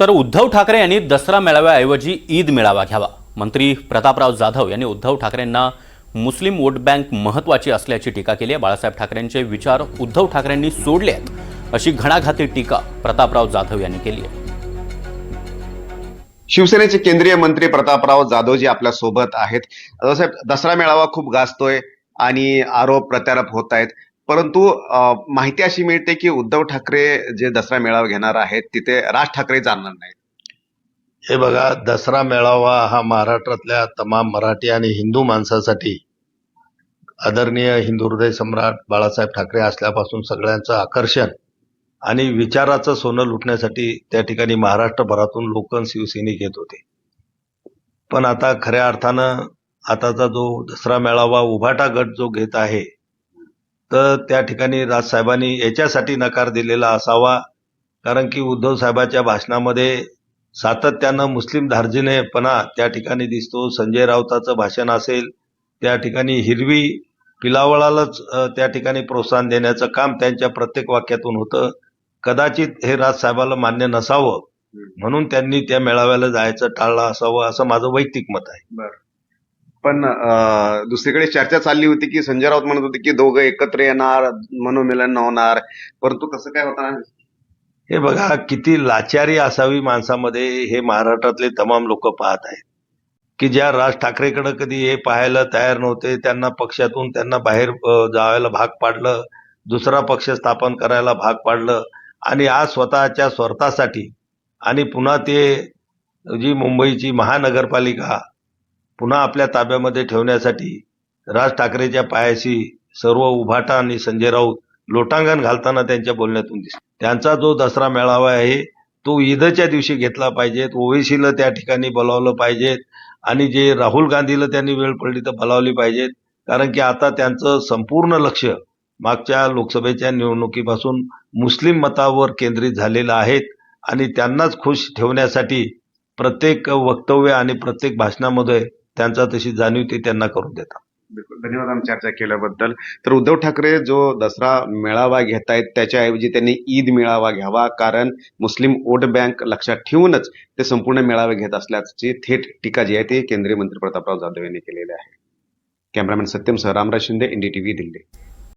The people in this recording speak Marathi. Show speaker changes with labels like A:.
A: तर उद्धव ठाकरे यांनी दसरा मेळाव्याऐवजी ईद मेळावा घ्यावा. मंत्री प्रतापराव जाधव यांनी उद्धव ठाकरेंना मुस्लिम वोट बँक महत्वाची असल्याची टीका केली आहे. बाळासाहेब ठाकरेंचे विचार उद्धव ठाकरेंनी सोडले आहेत. अशी घणाघाती टीका प्रतापराव जाधव यांनी केली आहे.
B: शिवसेनेचे केंद्रीय मंत्री प्रतापराव जाधवजी आपल्यासोबत आहेत. साहेब दसरा मेळावा खूप गाजतोय आणि आरोप प्रत्यारोप होत आहेत. परंतु माहिती अशी मिळते की उद्धव ठाकरे जे दसरा मेळावा घेणार आहेत तिथे राज ठाकरे जाणार नाहीत.
C: हे बघा दसरा मेळावा हा महाराष्ट्रातल्या तमाम मराठी आणि हिंदू माणसासाठी आदरणीय हिंदू हृदय सम्राट बाळासाहेब ठाकरे असल्यापासून सगळ्यांचं आकर्षण आणि विचाराचं सोनं लुटण्यासाठी त्या ठिकाणी महाराष्ट्रभरातून लोक शिवसैनिक येत होते. पण आता खऱ्या अर्थानं आताचा जो दसरा मेळावा उभाटा गट जो घेत आहे तर त्या ठिकाणी राजसाहेबांनी याच्यासाठी नकार दिलेला असावा. कारण की उद्धव साहेबाच्या भाषणामध्ये सातत्यानं मुस्लिम धार्जिनेपणा त्या ठिकाणी दिसतो. संजय राऊताचं भाषण असेल त्या ठिकाणी हिरवी पिलावळालाच त्या ठिकाणी प्रोत्साहन देण्याचं काम त्यांच्या प्रत्येक वाक्यातून होतं. कदाचित हे राजसाहेबाला मान्य नसावं. म्हणून त्यांनी त्या मेळाव्याला जायचं टाळलं असावं असं माझं वैयक्तिक मत आहे.
B: पण दुसरीकडे चर्चा चालली होती की संजय राऊत म्हणत होते की दोघं एकत्र येणार मनोमिलन होणार. परंतु कसं काय होणार?
C: हे बघा किती लाचारी असावी माणसामध्ये हे महाराष्ट्रातले तमाम लोक पाहत आहेत. की ज्या राज ठाकरेकडे कधी हे पाहायला तयार नव्हते त्यांना पक्षातून त्यांना बाहेर जावायला भाग पाडलं दुसरा पक्ष स्थापन करायला भाग पाडलं आणि आज स्वतःच्या स्वार्थासाठी आणि पुन्हा ते जी मुंबईची महानगरपालिका पुन्हा आपल्या ताब्यामध्ये ठेवण्यासाठी राज ठाकरेच्या पायाशी सर्व उभाटा आणि संजय राऊत लोटांगण घालताना त्यांच्या बोलण्यातून दिसत त्यांचा जो दसरा मेळावा आहे तो ईदच्या दिवशी घेतला पाहिजेत. ओवेसीला त्या ठिकाणी बोलावलं पाहिजेत. आणि जे राहुल गांधीला त्यांनी वेळ पडली तर बोलावली पाहिजेत. कारण की आता त्यांचं संपूर्ण लक्ष मागच्या लोकसभेच्या निवडणुकीपासून मुस्लिम मतावर केंद्रित झालेलं आहेत. आणि त्यांनाच खुश ठेवण्यासाठी प्रत्येक वक्तव्य आणि प्रत्येक भाषणामध्ये त्यांचा तशी जाणीव ते त्यांना करून देतात.
B: बिलकुल. धन्यवाद आम्ही चर्चा केल्याबद्दल. तर उद्धव ठाकरे जो दसरा मेळावा घेत आहेत त्याच्याऐवजी त्यांनी ईद मेळावा घ्यावा कारण मुस्लिम वोट बँक लक्षात ठेवूनच ते संपूर्ण मेळावे घेत असल्याची थेट टीका जी आहे ती केंद्रीय मंत्री प्रतापराव जाधव यांनी केलेली आहे. कॅमेरामॅन सत्यम सह रामराज शिंदे एनडीटीव्ही दिल्ली.